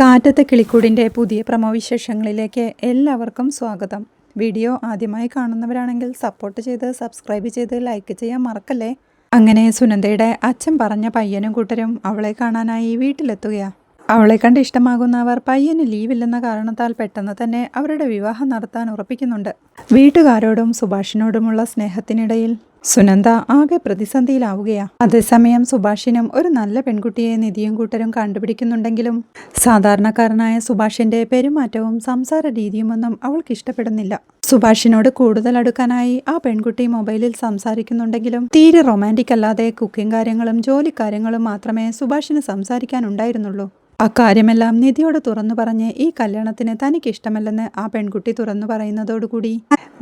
കാറ്റത്തെ കിളിക്കൂടിന്റെ പുതിയ പ്രമോ വിശേഷങ്ങളിലേക്ക് എല്ലാവർക്കും സ്വാഗതം. വീഡിയോ ആദ്യമായി കാണുന്നവരാണെങ്കിൽ സപ്പോർട്ട് ചെയ്ത് സബ്സ്ക്രൈബ് ചെയ്ത് ലൈക്ക് ചെയ്യാൻ മറക്കല്ലേ? അങ്ങനെ സുനന്ദയുടെ അച്ഛൻ പറഞ്ഞ പയ്യനും കൂട്ടരും അവളെ കാണാനായി വീട്ടിലെത്തുകയാ. അവളെ കണ്ട് ഇഷ്ടമാകുന്ന അവർ പയ്യന് ലീവില്ലെന്ന കാരണത്താൽ പെട്ടെന്ന് തന്നെ അവരുടെ വിവാഹം നടത്താൻ ഉറപ്പിക്കുന്നുണ്ട്. വീട്ടുകാരോടും സുഭാഷിനോടുമുള്ള സ്നേഹത്തിനിടയിൽ സുനന്ദ ആകെ പ്രതിസന്ധിയിലാവുകയാ. അതേസമയം സുഭാഷിനും ഒരു നല്ല പെൺകുട്ടിയെ നിധിയും കൂട്ടരും കണ്ടുപിടിക്കുന്നുണ്ടെങ്കിലും സാധാരണക്കാരനായ സുഭാഷിന്റെ പെരുമാറ്റവും സംസാര രീതിയുമൊന്നും അവൾക്ക് ഇഷ്ടപ്പെടുന്നില്ല. സുഭാഷിനോട് കൂടുതൽ അടുക്കാനായി ആ പെൺകുട്ടി മൊബൈലിൽ സംസാരിക്കുന്നുണ്ടെങ്കിലും തീരെ റൊമാന്റിക് അല്ലാതെ കുക്കിംഗ് കാര്യങ്ങളും ജോലിക്കാര്യങ്ങളും മാത്രമേ സുഭാഷിന് സംസാരിക്കാനുണ്ടായിരുന്നുള്ളൂ. അക്കാര്യമെല്ലാം നിധിയോട് തുറന്നു പറഞ്ഞ് ഈ കല്യാണത്തിന് തനിക്ക് ഇഷ്ടമല്ലെന്ന് ആ പെൺകുട്ടി തുറന്നു പറയുന്നതോടുകൂടി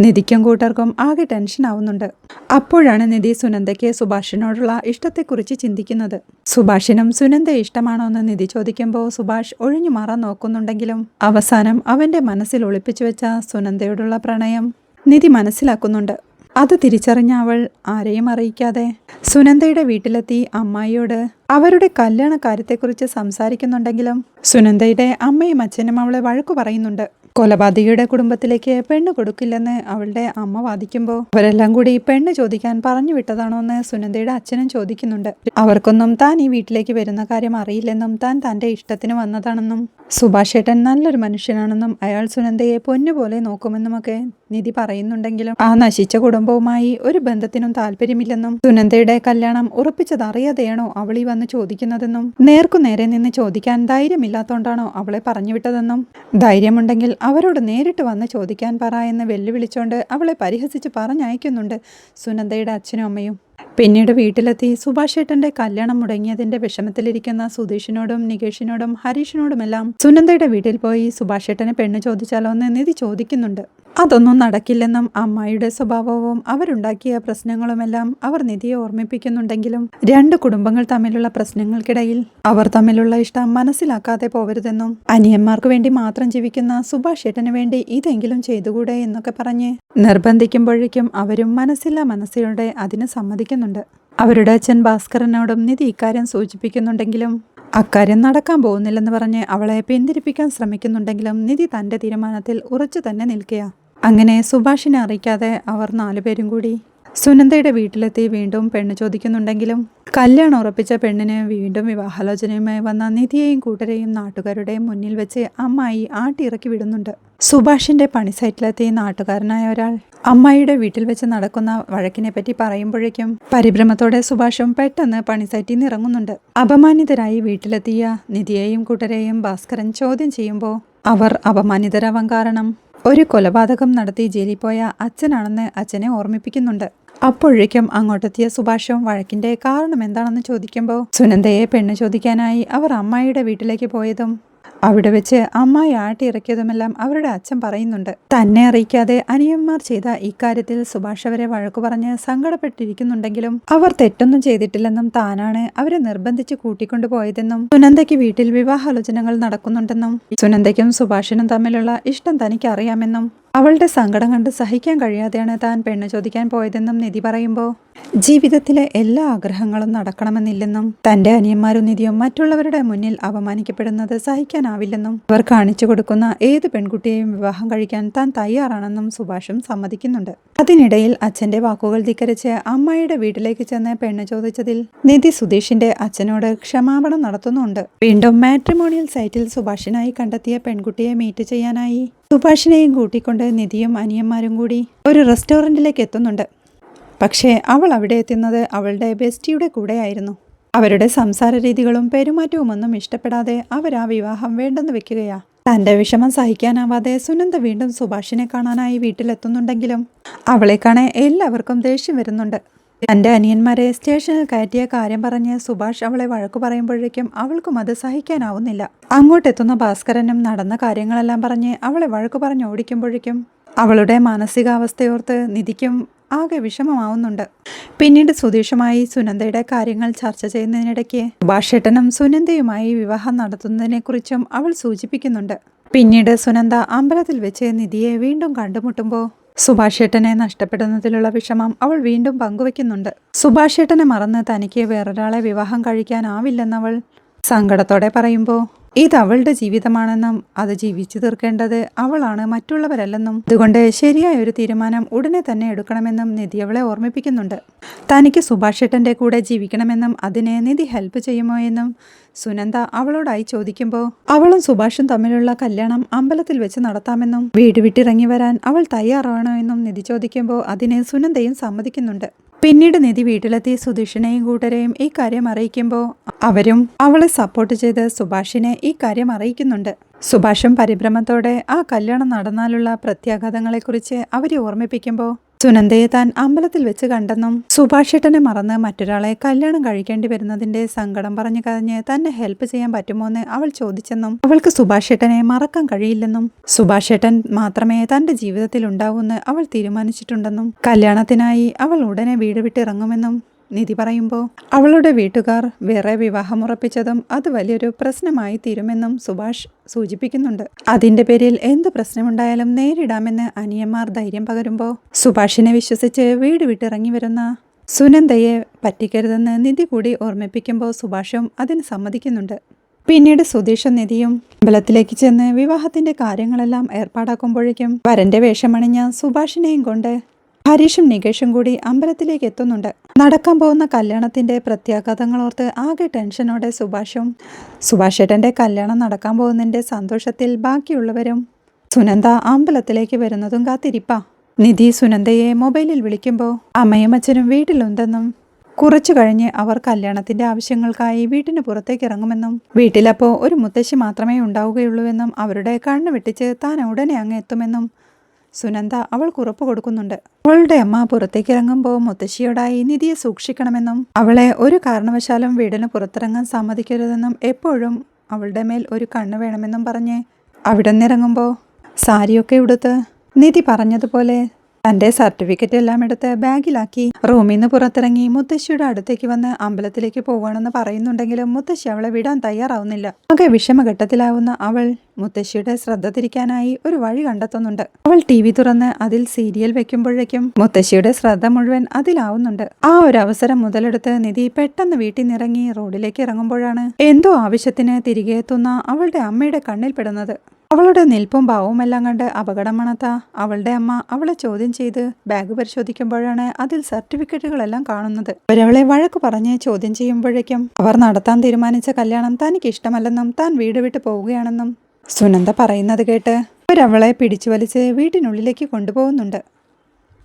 നിധിക്കും കൂട്ടർക്കും ആകെ ടെൻഷൻ ആവുന്നുണ്ട്. അപ്പോഴാണ് നിധി സുനന്ദയ്ക്ക് സുഭാഷിനോടുള്ള ഇഷ്ടത്തെക്കുറിച്ച് ചിന്തിക്കുന്നത്. സുഭാഷിനും സുനന്ദ ഇഷ്ടമാണോ എന്ന് നിധി ചോദിക്കുമ്പോൾ സുഭാഷ് ഒഴിഞ്ഞു മാറാൻ നോക്കുന്നുണ്ടെങ്കിലും അവസാനം അവന്റെ മനസ്സിൽ ഒളിപ്പിച്ചു വെച്ച സുനന്ദയോടുള്ള പ്രണയം നിധി മനസ്സിലാക്കുന്നുണ്ട്. അത് തിരിച്ചറിഞ്ഞ അവൾ ആരെയും അറിയിക്കാതെ സുനന്ദയുടെ വീട്ടിലെത്തി അമ്മായിയോട് അവരുടെ കല്യാണ കാര്യത്തെക്കുറിച്ച് സംസാരിക്കുന്നുണ്ടെങ്കിലും സുനന്ദയുടെ അമ്മയും അച്ഛനും അവളെ വഴക്കു പറയുന്നുണ്ട്. കൊലപാതകിയുടെ കുടുംബത്തിലേക്ക് പെണ്ണ് കൊടുക്കില്ലെന്ന് അവളുടെ അമ്മ വാദിക്കുമ്പോൾ അവരെല്ലാം കൂടി പെണ്ണ് ചോദിക്കാൻ പറഞ്ഞു വിട്ടതാണോ എന്ന് സുനന്ദയുടെ അച്ഛനും ചോദിക്കുന്നുണ്ട്. അവർക്കൊന്നും താൻ ഈ വീട്ടിലേക്ക് വരുന്ന കാര്യം അറിയില്ലെന്നും താൻ തന്റെ ഇഷ്ടത്തിന് വന്നതാണെന്നും സുഭാഷേട്ടൻ നല്ലൊരു മനുഷ്യനാണെന്നും അയാൾ സുനന്ദയെ പൊന്നുപോലെ നോക്കുമെന്നുമൊക്കെ നിധി പറയുന്നുണ്ടെങ്കിലും ആ നശിച്ച കുടുംബവുമായി ഒരു ബന്ധത്തിനും താല്പര്യമില്ലെന്നും സുനന്ദയുടെ കല്യാണം ഉറപ്പിച്ചത് അറിയാതെയാണോ അവളി വന്ന് ചോദിക്കുന്നതെന്നും നേർക്കുനേരെ നിന്ന് ചോദിക്കാൻ ധൈര്യമില്ലാത്തോണ്ടാണോ അവളെ പറഞ്ഞുവിട്ടതെന്നും ധൈര്യമുണ്ടെങ്കിൽ അവരോട് നേരിട്ട് വന്ന് ചോദിക്കാൻ പറ എന്ന് വെല്ലുവിളിച്ചോണ്ട് അവളെ പരിഹസിച്ച് പറഞ്ഞയക്കുന്നുണ്ട്. സുനന്ദയുടെ അച്ഛനും അമ്മയും പിന്നീട് വീട്ടിലെത്തി സുഭാഷ് ഏട്ടന്റെ കല്യാണം മുടങ്ങിയതിന്റെ വിഷമത്തിലിരിക്കുന്ന സുധീഷിനോടും നികേഷിനോടും ഹരീഷിനോടുമെല്ലാം സുനന്ദയുടെ വീട്ടിൽ പോയി സുഭാഷ് ഏട്ടനെ പെണ്ണ് ചോദിച്ചാലോ എന്ന് നിധി ചോദിക്കുന്നുണ്ട്. അതൊന്നും നടക്കില്ലെന്നും അമ്മായിയുടെ സ്വഭാവവും അവരുണ്ടാക്കിയ പ്രശ്നങ്ങളുമെല്ലാം അവർ നിധിയെ ഓർമ്മിപ്പിക്കുന്നുണ്ടെങ്കിലും രണ്ട് കുടുംബങ്ങൾ തമ്മിലുള്ള പ്രശ്നങ്ങൾക്കിടയിൽ അവർ തമ്മിലുള്ള ഇഷ്ടം മനസ്സിലാക്കാതെ പോവരുതെന്നും അനിയന്മാർക്ക് വേണ്ടി മാത്രം ജീവിക്കുന്ന സുഭാഷ് ഏട്ടന് വേണ്ടി ഇതെങ്കിലും ചെയ്തുകൂടെ എന്നൊക്കെ പറഞ്ഞ് നിർബന്ധിക്കുമ്പോഴേക്കും അവരും മനസ്സില്ല മനസ്സിലൂടെ അതിന് സമ്മതിക്കുന്നുണ്ട് അവരുടെ അച്ഛൻ ഭാസ്കരനോടും നിധി ഇക്കാര്യം സൂചിപ്പിക്കുന്നുണ്ടെങ്കിലും അക്കാര്യം നടക്കാൻ പോകുന്നില്ലെന്ന് പറഞ്ഞ് അവളെ പിന്തിരിപ്പിക്കാൻ ശ്രമിക്കുന്നുണ്ടെങ്കിലും നിധി തന്റെ തീരുമാനത്തിൽ ഉറച്ചു തന്നെ നിൽക്കുക അങ്ങനെ സുഭാഷിനെ അറിയിക്കാതെ അവർ നാലുപേരും കൂടി സുനന്ദയുടെ വീട്ടിലെത്തി വീണ്ടും പെണ്ണ് ചോദിക്കുന്നുണ്ടെങ്കിലും കല്യാണം ഉറപ്പിച്ച പെണ്ണിന് വീണ്ടും വിവാഹാലോചനയുമായി വന്ന നിധിയെയും കൂട്ടരെയും നാട്ടുകാരുടെയും മുന്നിൽ വെച്ച് അമ്മായി ആട്ടിയിറക്കി വിടുന്നുണ്ട്. സുഭാഷിന്റെ പണി സൈറ്റിലെത്തി നാട്ടുകാരനായ ഒരാൾ അമ്മായിയുടെ വീട്ടിൽ വെച്ച് നടക്കുന്ന വഴക്കിനെ പറ്റി പറയുമ്പോഴേക്കും പരിഭ്രമത്തോടെ സുഭാഷും പെട്ടെന്ന് പണി സൈറ്റിൽ നിന്ന് ഇറങ്ങുന്നുണ്ട്. അപമാനിതരായി വീട്ടിലെത്തിയ നിധിയെയും കൂട്ടരെയും ഭാസ്കരൻ ചോദ്യം ചെയ്യുമ്പോൾ അവർ അപമാനിതരാവാൻ കാരണം ഒരു കൊലപാതകം നടത്തി ജയിലിൽ പോയ അച്ഛനാണെന്ന് അച്ഛനെ ഓർമ്മിപ്പിക്കുന്നുണ്ട്. അപ്പോഴേക്കും അങ്ങോട്ടെത്തിയ സുഭാഷും വഴക്കിന്റെ കാരണം എന്താണെന്ന് ചോദിക്കുമ്പോൾ സുനന്ദയെ പെണ്ണ് ചോദിക്കാനായി അവർ അമ്മായിയുടെ വീട്ടിലേക്ക് പോയതും അവിടെ വെച്ച് അമ്മായി ആട്ടിയിറക്കിയതുമെല്ലാം അവരുടെ അച്ഛൻ പറയുന്നുണ്ട്. തന്നെ അറിയിക്കാതെ അനിയന്മാർ ചെയ്ത ഇക്കാര്യത്തിൽ സുഭാഷ് അവരെ വഴക്കു പറഞ്ഞ് സങ്കടപ്പെട്ടിരിക്കുന്നുണ്ടെങ്കിലും അവർ തെറ്റൊന്നും ചെയ്തിട്ടില്ലെന്നും താനാണ് അവരെ നിർബന്ധിച്ച് കൂട്ടിക്കൊണ്ടുപോയതെന്നും സുനന്ദയ്ക്ക് വീട്ടിൽ വിവാഹാലോചനകൾ നടക്കുന്നുണ്ടെന്നും സുനന്ദയ്ക്കും സുഭാഷിനും തമ്മിലുള്ള ഇഷ്ടം തനിക്ക് അറിയാമെന്നും അവളുടെ സങ്കടം കണ്ട് സഹിക്കാൻ കഴിയാതെയാണ് താൻ പെണ്ണ് ചോദിക്കാൻ പോയതെന്നും നിധി പറയുമ്പോൾ ജീവിതത്തിലെ എല്ലാ ആഗ്രഹങ്ങളും നടക്കണമെന്നില്ലെന്നും തന്റെ അനിയന്മാരും നിധിയും മറ്റുള്ളവരുടെ മുന്നിൽ അപമാനിക്കപ്പെടുന്നത് സഹിക്കാനാവില്ലെന്നും അവർ കാണിച്ചു കൊടുക്കുന്ന ഏത് പെൺകുട്ടിയെയും വിവാഹം കഴിക്കാൻ താൻ തയ്യാറാണെന്നും സുഭാഷും സമ്മതിക്കുന്നുണ്ട്. അതിനിടയിൽ അച്ഛന്റെ വാക്കുകൾ ധിക്കരിച്ച് അമ്മയുടെ വീട്ടിലേക്ക് ചെന്ന് പെണ്ണ് ചോദിച്ചതിൽ നിധി സുധീഷിന്റെ അച്ഛനോട് ക്ഷമാപണം നടത്തുന്നുണ്ട്. വീണ്ടും മാട്രിമോണിയൽ സൈറ്റിൽ സുഭാഷിനായി കണ്ടെത്തിയ പെൺകുട്ടിയെ മീറ്റ് ചെയ്യാനായി സുഭാഷിനെയും കൂട്ടിക്കൊണ്ട് നിധിയും അനിയന്മാരും കൂടി ഒരു റെസ്റ്റോറന്റിലേക്ക് എത്തുന്നുണ്ട്. പക്ഷേ അവൾ അവിടെ എത്തുന്നത് അവളുടെ ബെസ്റ്റിയുടെ കൂടെയായിരുന്നു. അവരുടെ സംസാര രീതികളും പെരുമാറ്റവും ഒന്നും ഇഷ്ടപ്പെടാതെ അവർ ആ വിവാഹം വേണ്ടെന്ന് വെക്കുകയാ. തന്റെ വിഷമം സഹിക്കാനാവാതെ സുനന്ദ വീണ്ടും സുഭാഷിനെ കാണാനായി വീട്ടിലെത്തുന്നുണ്ടെങ്കിലും അവളെ കാണാൻ എല്ലാവർക്കും ദേഷ്യം വരുന്നുണ്ട്. തന്റെ അനിയന്മാരെ സ്റ്റേഷനിൽ കയറ്റിയ കാര്യം പറഞ്ഞ് സുഭാഷ് അവളെ വഴക്കു പറയുമ്പോഴേക്കും അവൾക്കും അത് സഹിക്കാനാവുന്നില്ല. അങ്ങോട്ടെത്തുന്ന ഭാസ്കരനും നടന്ന കാര്യങ്ങളെല്ലാം പറഞ്ഞ് അവളെ വഴക്കു പറഞ്ഞ് ഓടിക്കുമ്പോഴേക്കും അവളുടെ മാനസികാവസ്ഥയോർത്ത് നിധിക്കും ആകെ വിഷമമാവുന്നുണ്ട്. പിന്നീട് സുധീഷുമായി സുനന്ദയുടെ കാര്യങ്ങൾ ചർച്ച ചെയ്യുന്നതിനിടയ്ക്ക് സുഭാഷേട്ടനും സുനന്ദയുമായി വിവാഹം നടത്തുന്നതിനെക്കുറിച്ചും അവൾ സൂചിപ്പിക്കുന്നുണ്ട്. പിന്നീട് സുനന്ദ അമ്പലത്തിൽ വെച്ച് നിധിയെ വീണ്ടും കണ്ടുമുട്ടുമ്പോൾ സുഭാഷേട്ടനെ നഷ്ടപ്പെടുന്നതിലുള്ള വിഷമം അവൾ വീണ്ടും പങ്കുവെക്കുന്നുണ്ട്. സുഭാഷേട്ടനെ മറന്ന് തനിക്ക് വേറൊരാളെ വിവാഹം കഴിക്കാനാവില്ലെന്നവൾ സങ്കടത്തോടെ പറയുമ്പോൾ ഇത് അവളുടെ ജീവിതമാണെന്നും അത് ജീവിച്ചു തീർക്കേണ്ടത് അവളാണ് മറ്റുള്ളവരല്ലെന്നും. അതുകൊണ്ട് ശരിയായ ഒരു തീരുമാനം ഉടനെ തന്നെ എടുക്കണമെന്നും നിധി അവളെ ഓർമ്മിപ്പിക്കുന്നുണ്ട്. തനിക്ക് സുഭാഷേട്ടന്റെ കൂടെ ജീവിക്കണമെന്നും അതിനെ നിധി ഹെൽപ്പ് ചെയ്യുമോ എന്നും സുനന്ദ അവളോടായി ചോദിക്കുമ്പോൾ അവളും സുഭാഷും തമ്മിലുള്ള കല്യാണം അമ്പലത്തിൽ വെച്ച് നടത്താമെന്നും വീട് വിട്ടിറങ്ങി വരാൻ അവൾ തയ്യാറാണോ എന്നും നിധി ചോദിക്കുമ്പോൾ അതിനെ സുനന്ദയും സമ്മതിക്കുന്നുണ്ട്. പിന്നീട് നിധി വീട്ടിലെത്തി സുധീഷിനെയും കൂട്ടരെയും ഈ കാര്യം അറിയിക്കുമ്പോൾ അവരും അവളെ സപ്പോർട്ട് ചെയ്ത് സുഭാഷിനെ ഈ കാര്യം അറിയിക്കുന്നുണ്ട്. സുഭാഷും പരിഭ്രമത്തോടെ ആ കല്യാണം നടന്നാലുള്ള പ്രത്യാഘാതങ്ങളെക്കുറിച്ച് അവരെ ഓർമ്മിപ്പിക്കുമ്പോൾ സുനന്ദയെ താൻ അമ്പലത്തിൽ വെച്ച് കണ്ടെന്നും സുഭാഷേട്ടനെ മറന്ന് മറ്റൊരാളെ കല്യാണം കഴിക്കേണ്ടി വരുന്നതിന്റെ സങ്കടം പറഞ്ഞു കരഞ്ഞ് തന്നെ ഹെൽപ്പ് ചെയ്യാൻ പറ്റുമോന്ന് അവൾ ചോദിച്ചെന്നും അവൾക്ക് സുഭാഷേട്ടനെ മറക്കാൻ കഴിയില്ലെന്നും സുഭാഷേട്ടൻ മാത്രമേ തന്റെ ജീവിതത്തിൽ ഉണ്ടാവൂന്ന് അവൾ തീരുമാനിച്ചിട്ടുണ്ടെന്നും കല്യാണത്തിനായി അവൾ ഉടനെ വീട് വിട്ടിറങ്ങുമെന്നും നിധി പറയുമ്പോൾ അവളുടെ വീട്ടുകാർ വേറെ വിവാഹം ഉറപ്പിച്ചതും അത് വലിയൊരു പ്രശ്നമായി തീരുമെന്നും സുഭാഷ് സൂചിപ്പിക്കുന്നുണ്ട്. അതിന്റെ പേരിൽ എന്ത് പ്രശ്നമുണ്ടായാലും നേരിടാമെന്ന് അനിയന്മാർ ധൈര്യം പകരുമ്പോൾ സുഭാഷിനെ വിശ്വസിച്ച് വീട് വിട്ടിറങ്ങി വരുന്ന സുനന്ദയെ പറ്റിക്കരുതെന്ന് നിധി കൂടി ഓർമ്മിപ്പിക്കുമ്പോൾ സുഭാഷും അതിന് സമ്മതിക്കുന്നുണ്ട്. പിന്നീട് സുധീഷും നിധിയും അമ്പലത്തിലേക്ക് ചെന്ന് വിവാഹത്തിന്റെ കാര്യങ്ങളെല്ലാം ഏർപ്പാടാക്കുമ്പോഴേക്കും വരന്റെ വേഷമണിഞ്ഞ സുഭാഷിനെയും കൊണ്ട് ഹരീഷും നികേഷും കൂടി അമ്പലത്തിലേക്ക് എത്തുന്നുണ്ട്. നടക്കാൻ പോകുന്ന കല്യാണത്തിന്റെ പ്രത്യാഘാതങ്ങളോർത്ത് ആകെ ടെൻഷനോടെ സുഭാഷും സുഭാഷേട്ടന്റെ കല്യാണം നടക്കാൻ പോകുന്നതിന്റെ സന്തോഷത്തിൽ ബാക്കിയുള്ളവരും സുനന്ദ അമ്പലത്തിലേക്ക് വരുന്നതും കാത്തിരിപ്പാ. നിധി സുനന്ദയെ മൊബൈലിൽ വിളിക്കുമ്പോൾ അമ്മയും അച്ഛനും വീട്ടിലുണ്ടെന്നും കുറച്ചു കഴിഞ്ഞ് അവർ കല്യാണത്തിന്റെ ആവശ്യങ്ങൾക്കായി വീട്ടിന് പുറത്തേക്ക് ഇറങ്ങുമെന്നും വീട്ടിലപ്പോൾ ഒരു മുത്തശ്ശി മാത്രമേ ഉണ്ടാവുകയുള്ളൂവെന്നും അവരുടെ കണ്ണ് വെട്ടിച്ച് താൻ ഉടനെ അങ്ങ് എത്തുമെന്നും സുനന്ദ അവൾക്ക് ഉറപ്പ് കൊടുക്കുന്നുണ്ട്. അവളുടെ അമ്മ പുറത്തേക്ക് ഇറങ്ങുമ്പോൾ മുത്തശ്ശിയോടായി നിധിയെ സൂക്ഷിക്കണമെന്നും അവളെ ഒരു കാരണവശാലും വീടിന് പുറത്തിറങ്ങാൻ സമ്മതിക്കരുതെന്നും എപ്പോഴും അവളുടെ മേൽ ഒരു കണ്ണ് വേണമെന്നും പറഞ്ഞ് അവിടെ നിന്നിറങ്ങുമ്പോൾ സാരിയൊക്കെ ഉടുത്ത് നിധി പറഞ്ഞതുപോലെ തന്റെ സർട്ടിഫിക്കറ്റ് എല്ലാം എടുത്ത് ബാഗിലാക്കി. റൂമിൽ നിന്ന് പുറത്തിറങ്ങി മുത്തശ്ശിയുടെ അടുത്തേക്ക് വന്ന് അമ്പലത്തിലേക്ക് പോവുകയാണെന്ന് പറയുന്നുണ്ടെങ്കിലും മുത്തശ്ശി അവളെ വിടാൻ തയ്യാറാവുന്നില്ല. ആകെ വിഷമഘട്ടത്തിലാവുന്ന അവൾ മുത്തശ്ശിയുടെ ശ്രദ്ധ തിരിക്കാനായി ഒരു വഴി കണ്ടെത്തുന്നുണ്ട്. അവൾ ടി വി തുറന്ന് അതിൽ സീരിയൽ വെക്കുമ്പോഴേക്കും മുത്തശ്ശിയുടെ ശ്രദ്ധ മുഴുവൻ അതിലാവുന്നുണ്ട്. ആ ഒരു അവസരം മുതലെടുത്ത് നിധി പെട്ടെന്ന് വീട്ടിൽ നിന്നിറങ്ങി റോഡിലേക്ക് ഇറങ്ങുമ്പോഴാണ് എന്തോ ആവശ്യത്തിന് തിരികെ എത്തുന്ന അവളുടെ അമ്മയുടെ കണ്ണിൽ പെടുന്നത്. അവളുടെ നിൽപ്പും ഭാവവും എല്ലാം കണ്ട് അപകടം മണത്ത അവളുടെ അമ്മ അവളെ ചോദ്യം ചെയ്ത് ബാഗ് പരിശോധിക്കുമ്പോഴാണ് അതിൽ സർട്ടിഫിക്കറ്റുകളെല്ലാം കാണുന്നത്. അവരവളെ വഴക്ക് പറഞ്ഞ് ചോദ്യം ചെയ്യുമ്പോഴേക്കും അവർ നടത്താൻ തീരുമാനിച്ച കല്യാണം തനിക്ക് ഇഷ്ടമല്ലെന്നും താൻ വീട് വിട്ട് പോവുകയാണെന്നും സുനന്ദ പറയുന്നത് കേട്ട് അവരവളെ പിടിച്ചു വലിച്ച് വീട്ടിനുള്ളിലേക്ക് കൊണ്ടുപോകുന്നുണ്ട്.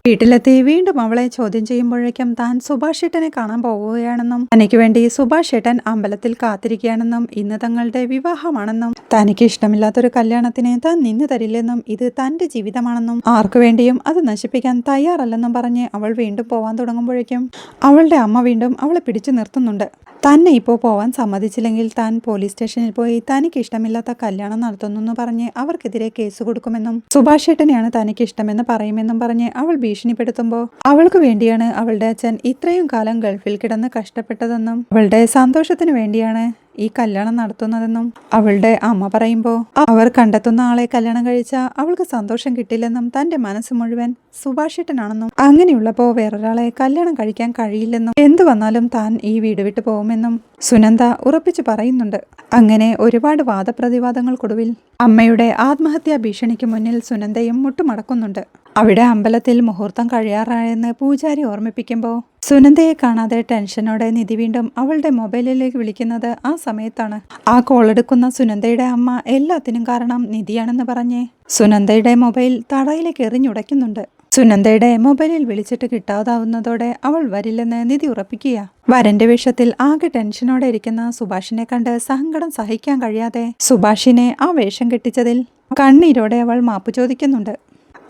വീട്ടിലെത്തി വീണ്ടും അവളെ ചോദ്യം ചെയ്യുമ്പോഴേക്കും താൻ സുഭാഷ് ഏട്ടനെ കാണാൻ പോവുകയാണെന്നും തനിക്ക് വേണ്ടി സുഭാഷ് ഏട്ടൻ അമ്പലത്തിൽ കാത്തിരിക്കുകയാണെന്നും ഇന്ന് തങ്ങളുടെ വിവാഹമാണെന്നും തനിക്ക് ഇഷ്ടമില്ലാത്തൊരു കല്യാണത്തിന് താൻ നിന്നു തരില്ലെന്നും ഇത് തന്റെ ജീവിതമാണെന്നും ആർക്കു വേണ്ടിയും അത് നശിപ്പിക്കാൻ തയ്യാറല്ലെന്നും പറഞ്ഞ് അവൾ വീണ്ടും പോവാൻ തുടങ്ങുമ്പോഴേക്കും അവളുടെ അമ്മ വീണ്ടും അവളെ പിടിച്ചു നിർത്തുന്നുണ്ട്. തന്നെ ഇപ്പോൾ പോവാൻ സമ്മതിച്ചില്ലെങ്കിൽ താൻ പോലീസ് സ്റ്റേഷനിൽ പോയി തനിക്ക് ഇഷ്ടമില്ലാത്ത കല്യാണം നടത്തുന്നു പറഞ്ഞ് അവർക്കെതിരെ കേസ് കൊടുക്കുമെന്നും സുഭാഷ് ഏട്ടനെയാണ് തനിക്ക് ഇഷ്ടമെന്ന് പറയുമെന്നും പറഞ്ഞ് അവൾ ഭീഷണിപ്പെടുത്തുമ്പോൾ അവൾക്ക് വേണ്ടിയാണ് അവളുടെ അച്ഛൻ ഇത്രയും കാലം ഗൾഫിൽ കിടന്ന് കഷ്ടപ്പെട്ടതെന്നും അവളുടെ സന്തോഷത്തിന് വേണ്ടിയാണ് ഈ കല്യാണം നടത്തുന്നതെന്നും അവളുടെ അമ്മ പറയുമ്പോൾ അവർ കണ്ടെത്തുന്ന ആളെ കല്യാണം കഴിച്ച അവൾക്ക് സന്തോഷം കിട്ടില്ലെന്നും തന്റെ മനസ്സ് മുഴുവൻ സുഭാഷിട്ടനാണെന്നും അങ്ങനെയുള്ളപ്പോൾ വേറൊരാളെ കല്യാണം കഴിക്കാൻ കഴിയില്ലെന്നും എന്തു വന്നാലും താൻ ഈ വീട് വിട്ടു പോകുമെന്നും സുനന്ദ ഉറപ്പിച്ചു പറയുന്നുണ്ട്. അങ്ങനെ ഒരുപാട് വാദപ്രതിവാദങ്ങൾക്കൊടുവിൽ അമ്മയുടെ ആത്മഹത്യാ ഭീഷണിക്ക് മുന്നിൽ സുനന്ദയും മുട്ടുമടക്കുന്നുണ്ട്. അവിടെ അമ്പലത്തിൽ മുഹൂർത്തം കഴിയാറായെന്ന് പൂജാരി ഓർമ്മിപ്പിക്കുമ്പോൾ സുനന്ദയെ കാണാതെ ടെൻഷനോടെ നിധി വീണ്ടും അവളുടെ മൊബൈലിലേക്ക് വിളിക്കുന്നത് ആ സമയത്താണ്. ആ കോൾ എടുക്കുന്ന സുനന്ദയുടെ അമ്മ എല്ലാത്തിനും കാരണം നിധിയാണെന്ന് പറഞ്ഞ്. സുനന്ദയുടെ മൊബൈൽ തടയിലേക്ക് എറിഞ്ഞുടയ്ക്കുന്നുണ്ട്. സുനന്ദയുടെ മൊബൈലിൽ വിളിച്ചിട്ട് കിട്ടാതാവുന്നതോടെ അവൾ വരില്ലെന്ന് നിധി ഉറപ്പിക്കുക വരന്റെ വേഷത്തിൽ ആകെ ടെൻഷനോടെ ഇരിക്കുന്ന സുഭാഷിനെ കണ്ട് സങ്കടം സഹിക്കാൻ കഴിയാതെ സുഭാഷിനെ ആ വേഷം കെട്ടിച്ചതിൽ കണ്ണീരോടെ അവൾ മാപ്പ് ചോദിക്കുന്നുണ്ട്.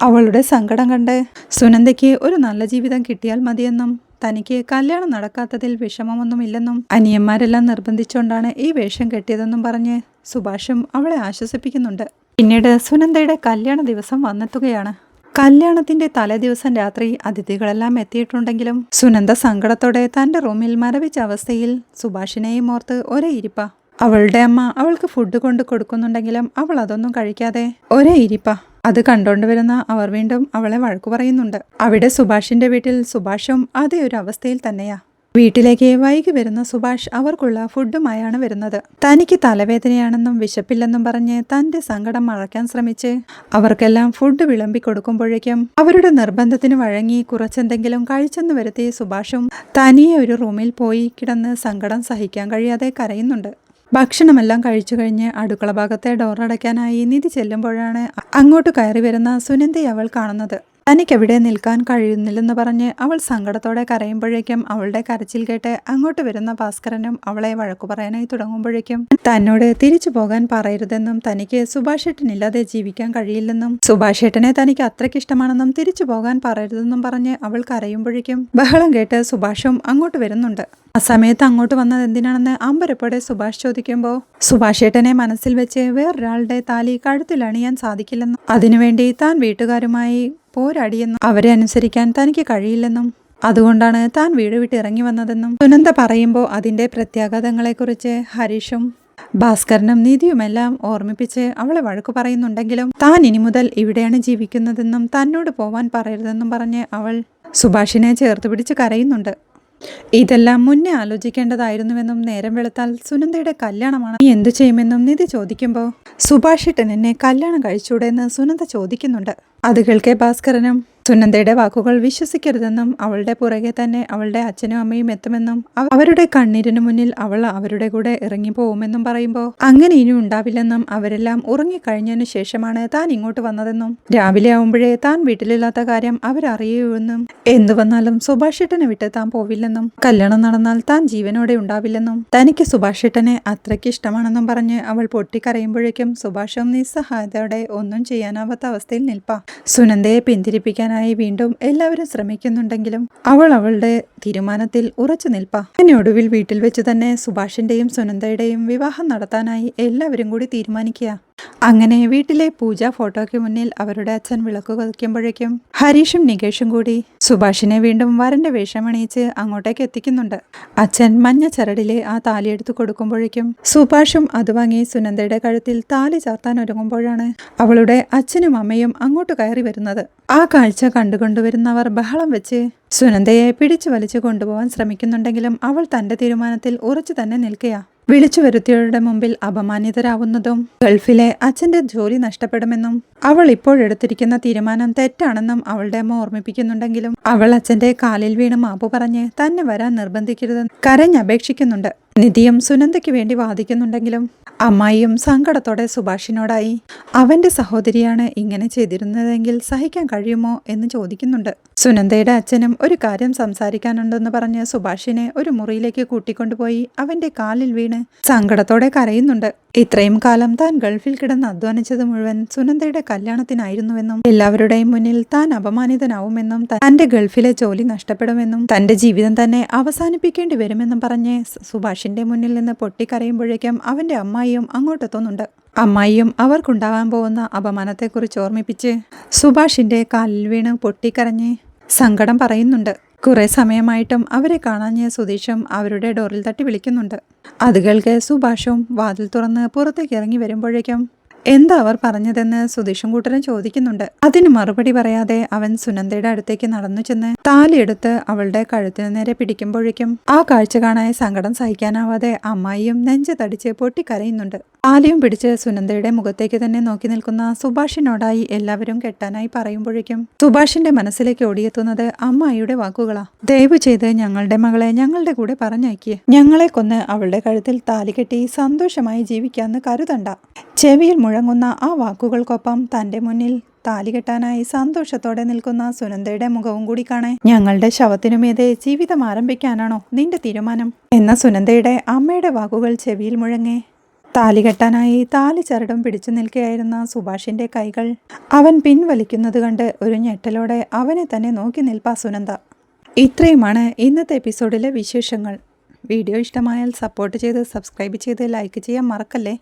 അവളുടെ സങ്കടം കണ്ട് സുനന്ദയ്ക്ക് ഒരു നല്ല ജീവിതം കിട്ടിയാൽ മതിയെന്നും തനിക്ക് കല്യാണം നടക്കാത്തതിൽ വിഷമമൊന്നുമില്ലെന്നും അനിയന്മാരെല്ലാം നിർബന്ധിച്ചുകൊണ്ടാണ് ഈ വേഷം കെട്ടിയതെന്നും പറഞ്ഞ് സുഭാഷും അവളെ ആശ്വസിപ്പിക്കുന്നുണ്ട്. പിന്നീട് സുനന്ദയുടെ കല്യാണ ദിവസം വന്നെത്തുകയാണ്. കല്യാണത്തിന്റെ തലേദിവസം രാത്രി അതിഥികളെല്ലാം എത്തിയിട്ടുണ്ടെങ്കിലും സുനന്ദ സങ്കടത്തോടെ തന്റെ റൂമിൽ മരവിച്ച അവസ്ഥയിൽ സുഭാഷിനെയും ഓർത്ത് ഒരേ ഇരിപ്പ. അവളുടെ അമ്മ അവൾക്ക് ഫുഡ് കൊണ്ട് കൊടുക്കുന്നുണ്ടെങ്കിലും അവൾ അതൊന്നും കഴിക്കാതെ ഒരേ ഇരിപ്പ. അത് കണ്ടോണ്ട് വരുന്ന അവർ വീണ്ടും അവളെ വഴക്കു പറയുന്നുണ്ട്. അവിടെ സുഭാഷിന്റെ വീട്ടിൽ സുഭാഷും അതേ ഒരു അവസ്ഥയിൽ തന്നെയാ. വീട്ടിലേക്ക് വൈകി വരുന്ന സുഭാഷ് അവർക്കുള്ള ഫുഡുമായാണ് വരുന്നത്. തനിക്ക് തലവേദനയാണെന്നും വിശപ്പില്ലെന്നും പറഞ്ഞ് തന്റെ സങ്കടം മറയ്ക്കാൻ ശ്രമിച്ച് അവർക്കെല്ലാം ഫുഡ് വിളമ്പി കൊടുക്കുമ്പോഴേക്കും അവരുടെ നിർബന്ധത്തിന് വഴങ്ങി കുറച്ചെന്തെങ്കിലും കഴിച്ചെന്ന് വരുത്തി സുഭാഷും തനിയെ ഒരു റൂമിൽ പോയി കിടന്ന് സങ്കടം സഹിക്കാൻ കഴിയാതെ കരയുന്നുണ്ട്. ഭക്ഷണമെല്ലാം കഴിച്ചു കഴിഞ്ഞ് അടുക്കള ഭാഗത്തെ ഡോറടയ്ക്കാനായി നിധി ചെല്ലുമ്പോഴാണ് അങ്ങോട്ട് കയറി വരുന്ന സുനന്ദയെ അവൾ കാണുന്നത്. തനിക്കെവിടെ നിൽക്കാൻ കഴിയുന്നില്ലെന്ന് പറഞ്ഞ് അവൾ സങ്കടത്തോടെ കരയുമ്പോഴേക്കും അവളുടെ കരച്ചിൽ കേട്ട് അങ്ങോട്ട് വരുന്ന ഭാസ്കരനും അവളെ വഴക്കു പറയാനായി തുടങ്ങുമ്പോഴേക്കും തന്നോട് തിരിച്ചു പോകാൻ പറയരുതെന്നും തനിക്ക് സുഭാഷേട്ടനില്ലാതെ ജീവിക്കാൻ കഴിയില്ലെന്നും സുഭാഷേട്ടനെ തനിക്ക് അത്രയ്ക്ക് ഇഷ്ടമാണെന്നും തിരിച്ചു പോകാൻ പറയരുതെന്നും പറഞ്ഞ് അവൾ കരയുമ്പോഴേക്കും ബഹളം കേട്ട് സുഭാഷും അങ്ങോട്ട് വരുന്നുണ്ട്. ആ സമയത്ത് അങ്ങോട്ട് വന്നത് എന്തിനാണെന്ന് അമ്പരപ്പോടെ സുഭാഷ് ചോദിക്കുമ്പോൾ സുഭാഷേട്ടനെ മനസ്സിൽ വെച്ച് വേറൊരാളുടെ താലി കഴുത്തിലണിയാൻ സാധിക്കില്ലെന്നും. അതിനുവേണ്ടി താൻ വീട്ടുകാരുമായി പോരാടിയെന്നും അവരെ അനുസരിക്കാൻ തനിക്ക് കഴിയില്ലെന്നും അതുകൊണ്ടാണ് താൻ വീട് വിട്ട് ഇറങ്ങി വന്നതെന്നും സുനന്ദ പറയുമ്പോൾ അതിന്റെ പ്രത്യാഘാതങ്ങളെക്കുറിച്ച് ഹരീഷും ഭാസ്കരനും നീതിയുമെല്ലാം ഓർമ്മിപ്പിച്ച് അവളെ വഴക്കു പറയുന്നുണ്ടെങ്കിലും താൻ ഇനി മുതൽ ഇവിടെയാണ് ജീവിക്കുന്നതെന്നും തന്നോട് പോവാൻ പറയരുതെന്നും പറഞ്ഞ് അവൾ സുഭാഷിനെ ചേർത്ത് പിടിച്ച് കരയുന്നുണ്ട്. ഇതെല്ലാം മുന്നേ ആലോചിക്കേണ്ടതായിരുന്നുവെന്നും നേരം വെളുത്താൽ സുനന്ദയുടെ കല്യാണമാണ്. നീ എന്തു ചെയ്യുമെന്നും നിധി ചോദിക്കുമ്പോൾ സുഭാഷിട്ടൻ എന്നെ കല്യാണം കഴിച്ചൂടെ എന്ന് സുനന്ദ ചോദിക്കുന്നുണ്ട്. അത് കേൾക്കെ ഭാസ്കരനും സുനന്ദയുടെ വാക്കുകൾ വിശ്വസിക്കരുതെന്നും അവളുടെ പുറകെ തന്നെ അവളുടെ അച്ഛനും അമ്മയും എത്തുമെന്നും അവ- അവരുടെ കണ്ണീരിനു മുന്നിൽ അവൾ അവരുടെ കൂടെ ഇറങ്ങിപ്പോവുമെന്നും പറയുമ്പോൾ അങ്ങനെ ഇനി ഉണ്ടാവില്ലെന്നും അവരെല്ലാം ഉറങ്ങിക്കഴിഞ്ഞതിനു ശേഷമാണ് താൻ ഇങ്ങോട്ട് വന്നതെന്നും രാവിലെ ആവുമ്പോഴേ താൻ വീട്ടിലില്ലാത്ത കാര്യം അവരറിയുമെന്നും എന്തു വന്നാലും സുഭാഷേട്ടനെ വിട്ട് താൻ പോവില്ലെന്നും കല്യാണം നടന്നാൽ താൻ ജീവനോടെ ഉണ്ടാവില്ലെന്നും തനിക്ക് സുഭാഷേട്ടനെ അത്രയ്ക്ക് ഇഷ്ടമാണെന്നും പറഞ്ഞ് അവൾ പൊട്ടിക്കരയുമ്പോഴേക്കും സുഭാഷും നിസ്സഹായതയോടെ ഒന്നും ചെയ്യാനാവാത്ത അവസ്ഥയിൽ നിൽപ്പ. സുനന്ദയെ പിന്തിരിപ്പിക്കാനായി വീണ്ടും എല്ലാവരും ശ്രമിക്കുന്നുണ്ടെങ്കിലും അവൾ അവളുടെ തീരുമാനത്തിൽ ഉറച്ചു നിൽപ്പാ. അങ്ങനെ ഒടുവിൽ വീട്ടിൽ വെച്ച് തന്നെ സുഭാഷിന്റെയും സുനന്ദയുടെയും വിവാഹം നടത്താനായി എല്ലാവരും കൂടി തീരുമാനിക്കുക. അങ്ങനെ വീട്ടിലെ പൂജ ഫോട്ടോയ്ക്ക് മുന്നിൽ അവരുടെ അച്ഛൻ വിളക്ക് കൊതിക്കുമ്പോഴേക്കും ഹരീഷും നികേഷും കൂടി സുഭാഷിനെ വീണ്ടും വരന്റെ വേഷമണിയിച്ച് അങ്ങോട്ടേക്ക് എത്തിക്കുന്നുണ്ട്. അച്ഛൻ മഞ്ഞ ചരടിലെ ആ താലി എടുത്തു കൊടുക്കുമ്പോഴേക്കും സുഭാഷും അത് വാങ്ങി സുനന്ദയുടെ കഴുത്തിൽ താലി ചാർത്താൻ ഒരുങ്ങുമ്പോഴാണ് അവളുടെ അച്ഛനും അമ്മയും അങ്ങോട്ട് കയറി വരുന്നത്. ആ കാഴ്ച കണ്ടുകൊണ്ടുവരുന്നവർ ബഹളം വെച്ച് സുനന്ദയെ പിടിച്ചു വലിച്ചു കൊണ്ടുപോകാൻ ശ്രമിക്കുന്നുണ്ടെങ്കിലും അവൾ തന്റെ തീരുമാനത്തിൽ ഉറച്ചു തന്നെ നിൽക്കുക വിളിച്ചു വരുത്തിയവരുടെ മുമ്പിൽ അപമാനിതരാവുന്നതും ഗൾഫിലെ അച്ഛന്റെ ജോലി നഷ്ടപ്പെടുമെന്നും അവൾ ഇപ്പോഴെടുത്തിരിക്കുന്ന തീരുമാനം തെറ്റാണെന്നും അവളുടെ അമ്മ ഓർമ്മിപ്പിക്കുന്നുണ്ടെങ്കിലും അവൾ അച്ഛന്റെ കാലിൽ വീണ് മാപ്പു പറഞ്ഞ് തന്നെ വരാൻ നിർബന്ധിക്കരുതെന്ന് കരഞ്ഞപേക്ഷിക്കുന്നുണ്ട്. നിധിയും സുനന്ദയ്ക്ക് വേണ്ടി വാദിക്കുന്നുണ്ടെങ്കിലും അമ്മായിയും സങ്കടത്തോടെ സുഭാഷിനോടായി അവന്റെ സഹോദരിയാണ് ഇങ്ങനെ ചെയ്തിരുന്നതെങ്കിൽ സഹിക്കാൻ കഴിയുമോ? എന്ന് ചോദിക്കുന്നുണ്ട്. സുനന്ദയുടെ അച്ഛനും ഒരു കാര്യം സംസാരിക്കാനുണ്ടെന്ന് പറഞ്ഞ് സുഭാഷിനെ ഒരു മുറിയിലേക്ക് കൂട്ടിക്കൊണ്ടുപോയി അവന്റെ കാലിൽ വീണ് സങ്കടത്തോടെ കരയുന്നുണ്ട്. ഇത്രയും കാലം താൻ ഗൾഫിൽ കിടന്ന് അധ്വാനിച്ചത് മുഴുവൻ സുനന്ദയുടെ കല്യാണത്തിനായിരുന്നുവെന്നും എല്ലാവരുടെയും മുന്നിൽ താൻ അപമാനിതനാവുമെന്നും തന്റെ ഗൾഫിലെ ജോലി നഷ്ടപ്പെടുമെന്നും തന്റെ ജീവിതം തന്നെ അവസാനിപ്പിക്കേണ്ടി വരുമെന്നും പറഞ്ഞ് സു- സുഭാഷിന്റെ മുന്നിൽ നിന്ന് പൊട്ടിക്കരയുമ്പോഴേക്കും അവന്റെ അമ്മായിയും അങ്ങോട്ടെത്തുന്നുണ്ട് അമ്മായിയും അവർക്കുണ്ടാവാൻ പോകുന്ന അപമാനത്തെക്കുറിച്ച് ഓർമ്മിപ്പിച്ച് സുഭാഷിന്റെ കാലിൽ വീണ് പൊട്ടിക്കരഞ്ഞ് സങ്കടം പറയുന്നുണ്ട്. കുറേ സമയമായിട്ടും അവരെ കാണാഞ്ഞ് സുധീഷും അവരുടെ ഡോറിൽ തട്ടി വിളിക്കുന്നുണ്ട്. അത് കേൾക്കെ സുഭാഷും വാതിൽ തുറന്ന് പുറത്തേക്ക് ഇറങ്ങി വരുമ്പോഴേക്കും എന്താ അവർ പറഞ്ഞതെന്ന് സുധീഷും കൂട്ടരും ചോദിക്കുന്നുണ്ട്. അതിന് മറുപടി പറയാതെ അവൻ സുനന്ദയുടെ അടുത്തേക്ക് നടന്നു ചെന്ന് താലിയെടുത്ത് അവളുടെ കഴുത്തിന് നേരെ പിടിക്കുമ്പോഴേക്കും ആ കാഴ്ച കാണാൻ സങ്കടം സഹിക്കാനാവാതെ അമ്മായിയും നെഞ്ച് തടിച്ച് പൊട്ടിക്കരയുന്നുണ്ട്. താലിയും പിടിച്ച് സുനന്ദയുടെ മുഖത്തേക്ക് തന്നെ നോക്കി നിൽക്കുന്ന സുഭാഷിനോടായി എല്ലാവരും കെട്ടാനായി പറയുമ്പോഴേക്കും സുഭാഷിന്റെ മനസ്സിലേക്ക് ഓടിയെത്തുന്നത് അമ്മായിയുടെ വാക്കുകളാ. ദയവ് ചെയ്ത് ഞങ്ങളുടെ മകളെ ഞങ്ങളുടെ കൂടെ പറഞ്ഞയക്കിയേ ഞങ്ങളെ കൊന്ന് അവളുടെ കഴുത്തിൽ താലി കെട്ടി സന്തോഷമായി ജീവിക്കാന്ന് കരുതണ്ട. ചെവിയിൽ മുഴങ്ങുന്ന ആ വാക്കുകൾക്കൊപ്പം തന്റെ മുന്നിൽ താലി കെട്ടാനായി സന്തോഷത്തോടെ നിൽക്കുന്ന സുനന്ദയുടെ മുഖവും കൂടി കാണേ. ഞങ്ങളുടെ ശവത്തിനുമീതെ ജീവിതം ആരംഭിക്കാനാണോ നിന്റെ തീരുമാനം? എന്ന സുനന്ദയുടെ അമ്മയുടെ വാക്കുകൾ ചെവിയിൽ മുഴങ്ങേ. താലി കെട്ടാനായി താലി ചരടും പിടിച്ചു നിൽക്കുകയായിരുന്ന സുഭാഷിന്റെ കൈകൾ അവൻ പിൻവലിക്കുന്നത് കണ്ട് ഒരു ഞെട്ടലോടെ അവനെ തന്നെ നോക്കി നിൽപ്പാ സുനന്ദ. ഇത്രയുമാണ് ഇന്നത്തെ എപ്പിസോഡിലെ വിശേഷങ്ങൾ. വീഡിയോ ഇഷ്ടമായാൽ സപ്പോർട്ട് ചെയ്ത് സബ്സ്ക്രൈബ് ചെയ്ത് ലൈക്ക് ചെയ്യാൻ മറക്കല്ലേ?